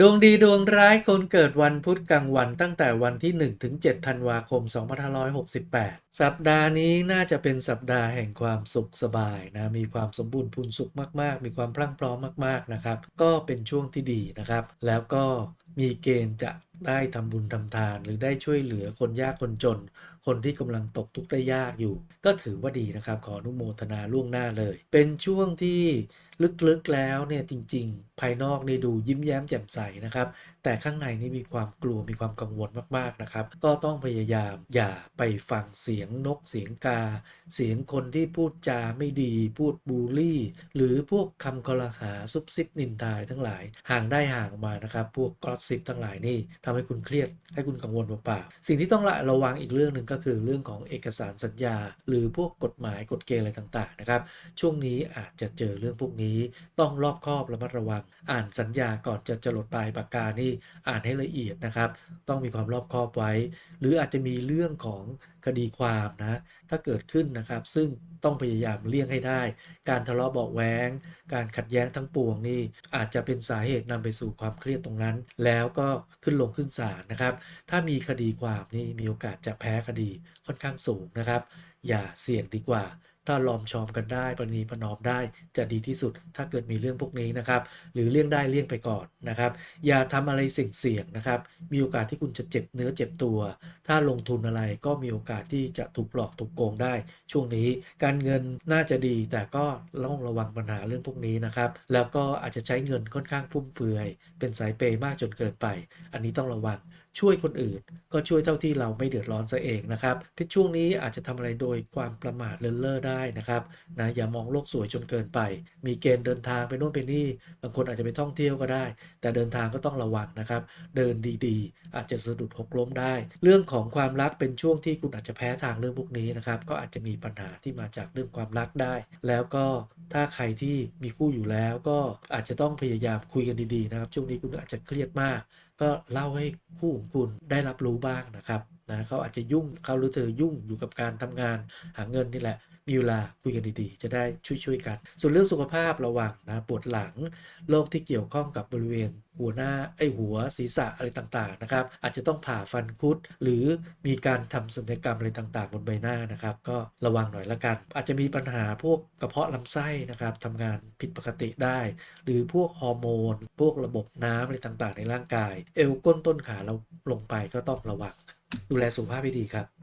ดวงดีดวงร้ายคนเกิดวันพุธกลางวันตั้งแต่วันที่ 1 ถึง 7 ธันวาคม 2568 สัปดาห์นี้น่าจะเป็นสัปดาห์แห่งความสุขสบายนะ มีความสมบูรณ์พูนสุขมาก ๆ มีความพรั่งพร้อมมาก ๆ นะครับ ก็เป็นช่วงที่ดีนะครับ แล้วก็มีเกณฑ์จะได้ทำบุญทำทาน หรือได้ช่วยเหลือคนยากคนจนคนที่กำลังตกทุกข์ได้ยากอยู่ ก็ถือว่าดีนะครับ ขออนุโมทนาล่วงหน้าเลย เป็นช่วงที่ลึกๆแล้วเนี่ยจริง ๆ ภายนอกนี่ดูยิ้มแย้มแจ่มใสนะครับ แต่ข้างในนี่มีความกลัวมีความกังวลมากๆนะครับ ก็ต้องพยายามอย่าไปฟังเสียงนกเสียงกา เสียงคนที่พูดจาไม่ดี พูดบูลลี่ หรือพวกคำกล่าวหาซุบซิบนินทายทั้งหลาย ห่างได้ห่างมานะครับ พวกกรอสซิบทั้งหลายนี่ทำให้คุณเครียดให้คุณกังวลเปล่าๆสิ่งที่ต้องระวังอีกเรื่องหนึ่งก็คือเรื่องของเอกสารสัญญา หรือพวกกฎหมายกฎเกณฑ์อะไรต่างๆนะครับ ช่วงนี้อาจจะเจอเรื่องพวกนี้ต้องรอบคอบระมัดระวัง อ่านสัญญาก่อนจะจรดปลายปากกานี่อ่านให้ละเอียดนะครับ ต้องมีความรอบคอบไว้ หรืออาจจะมีเรื่องของ คดีความนะถ้าเกิดขึ้นนะครับ ซึ่งต้องพยายามเลี่ยงให้ได้ การทะเลาะเบาแหวงการขัดแย้งทั้งปวงนี่อาจจะเป็นสาเหตุนำไปสู่ความเครียดตรงนั้น แล้วก็ขึ้นลงขึ้นศาลนะครับ ถ้ามีคดีความนี่มีโอกาสจะแพ้คดีค่อนข้างสูงนะครับ อย่าเสี่ยงดีกว่า ถ้าลอมชอมกันได้ประนีประนอมได้จะดีที่สุด ถ้าเกิดมีเรื่องพวกนี้นะครับ หรือเลี่ยงได้เลี่ยงไปก่อนนะครับ อย่าทำอะไรเสี่ยงๆนะครับ มีโอกาสที่คุณจะเจ็บเนื้อเจ็บตัว ถ้าลงทุนอะไรก็มีโอกาสที่จะถูกหลอกถูกโกงได้ ช่วงนี้การเงินน่าจะดี แต่ก็ต้องระวังปัญหาเรื่องพวกนี้นะครับ แล้วก็อาจจะใช้เงินค่อนข้างฟุ่มเฟือย เป็นสายเปย์มากจนเกินไป อันนี้ต้องระวัง ช่วยคนอื่น ก็ช่วยเท่าที่เราไม่เดือดร้อนซะเองนะครับพิช่วงนี้อาจจะทำอะไรโดยความประมาทเลินเล่อได้นะครับนะอย่ามองโลกสวยจนเกินไป มีเกณฑ์เดินทางไปโน่นไปนี่ บางคนอาจจะไปท่องเที่ยวก็ได้ แต่เดินทางก็ต้องระวังนะครับ เดินดีๆ อาจจะสะดุดหกล้มได้ เรื่องของความรักเป็นช่วงที่คุณอาจจะแพ้ทางเรื่องพวกนี้นะครับก็อาจจะมีปัญหาที่มาจากเรื่องความรักได้ แล้วก็ถ้าใครที่มีคู่อยู่แล้วก็อาจจะต้องพยายามคุยกันดีๆนะครับช่วงนี้คุณอาจจะเครียดมาก ก็เล่าให้คู่ของคุณได้รับรู้บ้างนะครับนะเขาอาจจะยุ่งเขาหรือเธอยุ่งอยู่กับการทำงานหาเงินนี่แหละ มีเวลาคุยกันดีๆ จะได้ช่วยๆกัน ส่วนเรื่องสุขภาพระวังนะปวดหลังโรคที่เกี่ยวข้องกับบริเวณหัวหน้าไอหัวศีรษะอะไรต่างๆนะครับอาจจะต้องผ่าฟันคุด หรือมีการทำศัลยกรรมอะไรต่างๆ บนใบหน้านะครับ ก็ระวังหน่อยละกัน อาจจะมีปัญหาพวกกระเพาะลำไส้นะครับทำงานผิดปกติได้ หรือพวกฮอร์โมน พวกระบบน้ำอะไรต่างๆ ในร่างกาย เอวก้นต้นขาเราลงไปก็ต้องระวังดูแลสุขภาพให้ดีครับ